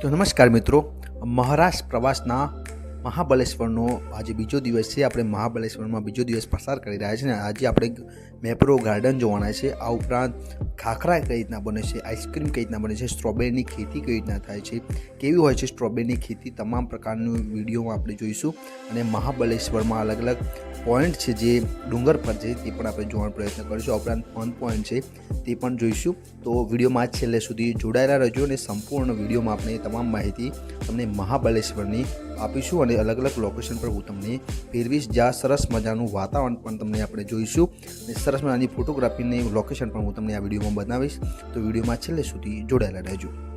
તો નમસ્કાર મિત્રો મહારાષ્ટ્ર પ્રવાસના મહાબલેશ્વરનો આજે બીજો દિવસ છે. આપણે મહાબલેશ્વરમાં બીજો દિવસ પસાર કરી રહ્યા છીએ અને આજે આપણે મેપ્રો ગાર્ડન જોવાના છે. આ ઉપરાંત ખાખરા કઈ રીતના બને છે, આઈસ્ક્રીમ કઈ રીતના બને છે, સ્ટ્રોબેરીની ખેતી કઈ રીતના થાય છે, કેવી હોય છે સ્ટ્રોબેરીની ખેતી, તમામ પ્રકારનું વિડીયોમાં આપણે જોઈશું. અને મહાબલેશ્વરમાં અલગ અલગ પોઈન્ટ છે જે ડુંગર પર છે તે પણ આપણે જોવાનો પ્રયત્ન કરીશું. આ ઉપરાંત ફન પોઈન્ટ છે તે પણ જોઈશું. તો વિડીયોમાં છેલ્લે સુધી જોડાયેલા રહેજો અને સંપૂર્ણ વિડીયોમાં આપણે તમામ માહિતી તમને મહાબલેશ્વરની આપીશું અને અલગ અલગ લોકેશન પર હું તમને ફેરવીશ. જ્યાં સરસ મજાનું વાતાવરણ પણ તમને આપણે જોઈશું. અને સરસ મજાની ફોટોગ્રાફીની લોકેશન પણ હું તમને આ વિડીયોમાં બનાવીશ. તો વિડીયોમાં છેલ્લે સુધી જોડાયેલા રહેજો.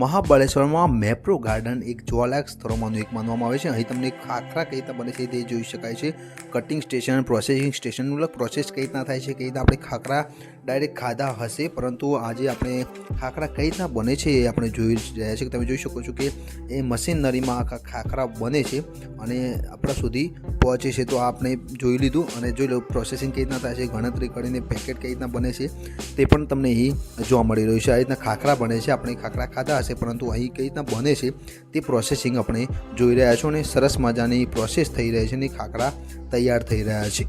મહાબળેશ્વરમાં મેપ્રો ગાર્ડન એક જોવાલાયક સ્થળોમાંનું એક માનવામાં આવે છે. અહીં તમને ખાખરા કઈ રીતના બને છે તે જોઈ શકાય છે. કટિંગ સ્ટેશન પ્રોસેસિંગ સ્ટેશન મતલબ પ્રોસેસ કઈ રીતના થાય છે, કઈ રીતના આપણે ખાખરા ડાયરેક્ટ ખાધા હશે, પરંતુ આજે આપણે ખાખરા કઈ રીતના બને છે એ આપણે જોઈ રહ્યા છીએ. તમે જોઈ શકો છો કે એ મશીનરીમાં આખા ખાખરા બને છે અને આપણા સુધી પહોંચે છે. તો આપણે જોઈ લીધું અને જોઈ લો પ્રોસેસિંગ કઈ રીતના થાય છે, ગણતરી કરીને પેકેટ કઈ રીતના બને છે તે પણ તમને અહીં જોવા મળી રહ્યું છે. આ રીતના ખાખરા બને છે. આપણે ખાખરા ખાધા હશે પરંતુ અહીં કઈ રીતના બને છે, તે પ્રોસેસિંગ આપણે જોઈ રહ્યા છો અને સરસ મજાની પ્રોસેસ થઈ રહી છે અને ખાખરા તૈયાર થઈ રહ્યા છે.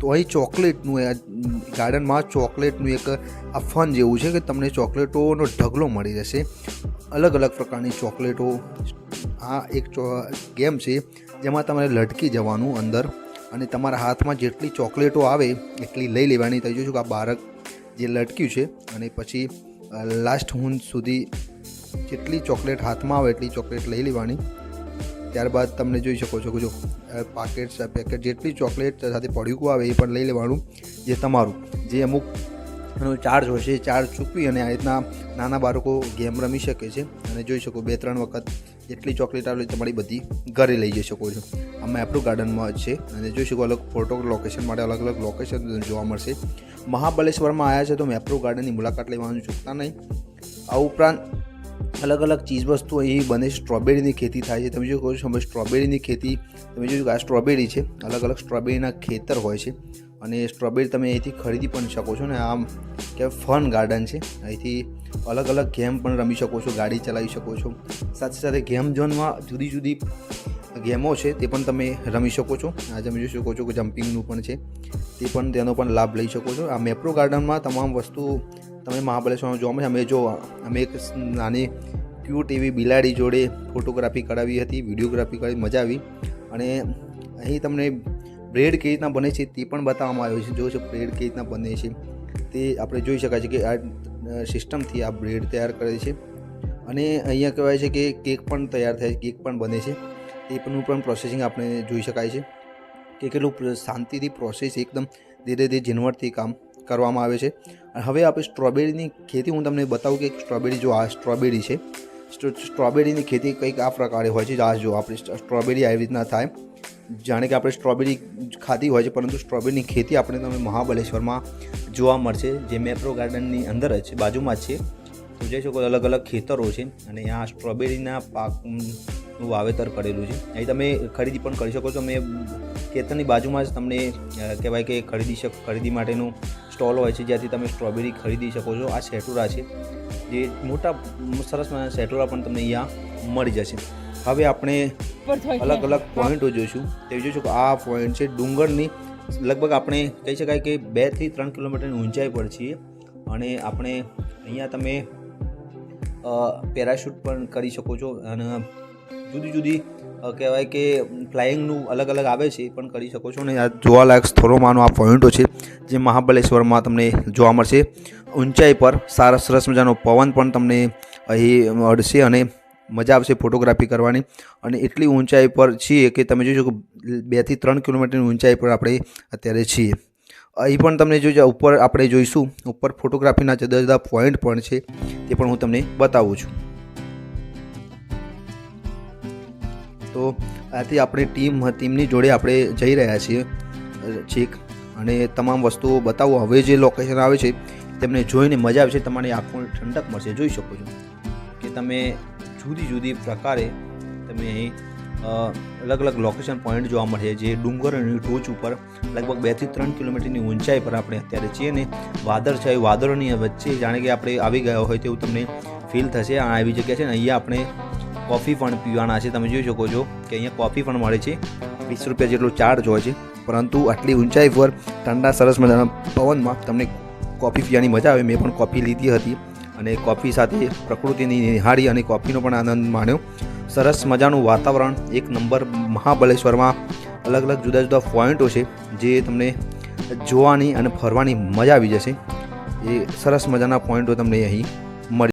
તો અહીં ચોકલેટનું ગાર્ડનમાં ચોકલેટનું એક આ જેવું છે કે તમને ચોકલેટોનો ઢગલો મળી રહેશે. અલગ અલગ પ્રકારની ચોકલેટો, આ એક ગેમ છે, જેમાં તમારે લટકી જવાનું અંદર અને તમારા હાથમાં જેટલી ચોકલેટો આવે એટલી લઈ લેવાની થઈ જોઈશું કે આ બાળક જે લટક્યું છે અને પછી લાસ્ટ હું સુધી જેટલી ચોકલેટ હાથમાં આવે એટલી ચોકલેટ લઈ લેવાની. ત્યારબાદ તમને જોઈ શકો છો કે જો પાકેટ પેકેટ જેટલી ચોકલેટ સાથે પડ્યું આવે એ પણ લઈ લેવાનું, જે તમારું, જે અમુક એનો ચાર્જ હોય છે ચાર્જ ચૂકવી અને આ રીતના નાના બાળકો ગેમ રમી શકે છે. અને જોઈ શકો બે ત્રણ વખત જેટલી ચોકલેટ આવે તમારી બધી ઘરે લઈ જઈ શકો છો. આમાં મેપ્રો ગાર્ડનમાં છે અને જોઈ શકો અલગ ફોટો લોકેશન માટે અલગ અલગ લોકેશન જોવા મળશે. મહાબલેશ્વરમાં આવ્યા છે તો મેપ્રો ગાર્ડનની મુલાકાત લેવાનું ચૂકતા નહીં. આ ઉપરાંત અલગ અલગ ચીજ વસ્તુ અહીં બને સ્ટ્રોબેરીની ખેતી થાય છે. તમે જો કહો છો સ્ટ્રોબેરીની ખેતી, તમે જોયું કે આ સ્ટ્રોબેરી છે. અલગ અલગ સ્ટ્રોબેરીના ખેતર હોય છે. અને સ્ટ્રોબેરી તમે અહીંથી ખરીદી પણ શકો છો ને આમ કે ફન ગાર્ડન છે. અહીંથી અલગ અલગ ગેમ પણ રમી શકો છો, ગાડી ચલાવી શકો છો. સાથે સાથે ગેમ ઝોનમાં જુદી જુદી ગેમો છે, તે પણ તમે રમી શકો છો. આ તમે જોઈ શકો છો કે જમ્પિંગનું પણ છે. તે પણ તેનો પણ લાભ લઈ શકો છો. આ મેપ્રો ગાર્ડનમાં તમામ વસ્તુ તમે મહાબલેશ્વરમાં જોવા મળે, અમે જો અમે એક નાની ક્યુટ એવી બિલાડી જોડે ફોટોગ્રાફી કરાવી હતી, વિડીયોગ્રાફી કરી મજા આવી. અને અહીં તમને બ્રેડ કેવી રીતના બને છે તે પણ બતાવવામાં આવ્યું છે. જો છે બ્રેડ કેવી રીતના બને છે તે આપણે જોઈ શકાય છે કે આ સિસ્ટમથી આ બ્રેડ તૈયાર કરે છે. અને અહીંયા કહેવાય છે કે કેક પણ તૈયાર થાય છે, કેક પણ બને છે. તે પણ પણ પ્રોસેસિંગ આપણે જોઈ શકાય છે કે કેટલું શાંતિથી પ્રોસેસ એકદમ ધીરે ધીરે ઝીણવટથી કામ કરવામાં આવે છે. અને હવે આપણે સ્ટ્રોબેરીની ખેતી હું તમને બતાવું કે સ્ટ્રોબેરી જો આ સ્ટ્રોબેરી છે સ્ટ્રોબેરીની ખેતી કંઈક આ પ્રકારે હોય છે. આ જો આપણે સ્ટ્રોબેરી આવી રીતના થાય જાણે કે આપણે સ્ટ્રોબેરી ખાધી હોય છે, પરંતુ સ્ટ્રોબેરીની ખેતી આપણે તમે મહાબલેશ્વરમાં જોવા મળશે, જે મેપ્રો ગાર્ડનની અંદર જ બાજુમાં જ છે. તો જોઈ શકો અલગ અલગ ખેતરો છે અને અહીંયા સ્ટ્રોબેરીના પાકનું વાવેતર કરેલું છે. અહીં તમે ખરીદી પણ કરી શકો છો. મેં ખેતરની બાજુમાં જ તમને કહેવાય કે ખરીદી શક, ખરીદી માટેનું સ્ટોલ હોય છે, જ્યાંથી તમે સ્ટ્રોબેરી ખરીદી શકો છો. આ સેટુરા છે, જે મોટા, સરસ સેટુરા પણ તમને અહીંયા મળી જશે. હવે આપણે અલગ અલગ પોઈન્ટો જોઈશું. તે જોઈશું કે આ પોઈન્ટ છે ડુંગરની, લગભગ આપણે કહી શકાય કે બેથી ત્રણ કિલોમીટરની ઊંચાઈ પર છીએ. અને આપણે અહીંયા તમે પેરાશૂટ પણ કરી શકો છો. અને જુદી જુદી કહેવાય કે ફ્લાઇંગનું અલગ અલગ આવે છે એ પણ કરી શકો છો. અને આ જોવાલાયક સ્થળોમાંનો આ પોઈન્ટો છે, જે મહાબલેશ્વરમાં તમને જોવા મળશે. ઊંચાઈ પર સારા, સરસ મજાનો પવન પણ તમને અહીં મળશે અને મજા આવશે ફોટોગ્રાફી કરવાની. અને એટલી ઊંચાઈ પર છીએ કે તમે જોઈ શકો બેથી ત્રણ કિલોમીટરની ઊંચાઈ પર આપણે અત્યારે છીએ. અહીં પણ તમને જોઈ ઉપર આપણે જોઈશું. ઉપર ફોટોગ્રાફીના જુદા જુદા પોઈન્ટ પણ છે, તે પણ હું તમને બતાવું છું. તો આથી આપણે ટીમ, ટીમની જોડે આપણે જઈ રહ્યા છીએ, છેક. અને તમામ વસ્તુઓ બતાવો. હવે જે લોકેશન આવે છે, તેમને જોઈને મજા આવશે, તમારી આંખોને ઠંડક મળશે. જોઈ શકો છો કે તમે જુદી જુદી પ્રકારે તમે અહીં અલગ અલગ લોકેશન પોઈન્ટ જોવા મળશે જે ડુંગરની ટોચ ઉપર લગભગ બેથી ત્રણ કિલોમીટરની ઊંચાઈ પર આપણે અત્યારે છીએ ને વાદળ એ વાદળોની વચ્ચે જાણે કે આપણે આવી ગયા હોય તેવું તમને ફીલ થશે. આ આવી જગ્યા છે ને, અહીંયા આપણે કોફી પણ પીવાના છે. તમે જોઈ શકો છો કે અહીંયા કોફી પણ મળે છે. વીસ રૂપિયા જેટલો ચાર્જ હોય છે. પરંતુ આટલી ઊંચાઈ પર ઠંડા, સરસ મજાના પવનમાં તમને કોફી પીવાની મજા આવે. મેં પણ કોફી લીધી હતી. અને કોફી સાથે પ્રકૃતિની નિહાળી અને કોફીનો પણ આનંદ માણ્યો. સરસ મજાનું વાતાવરણ, એક નંબર મહાબલેશ્વરમાં અલગ અલગ જુદા જુદા પોઈન્ટો છે જે તમને જોવાની અને ફરવાની મજા આવી જશે. એ સરસ મજાના પોઈન્ટો તમને અહીં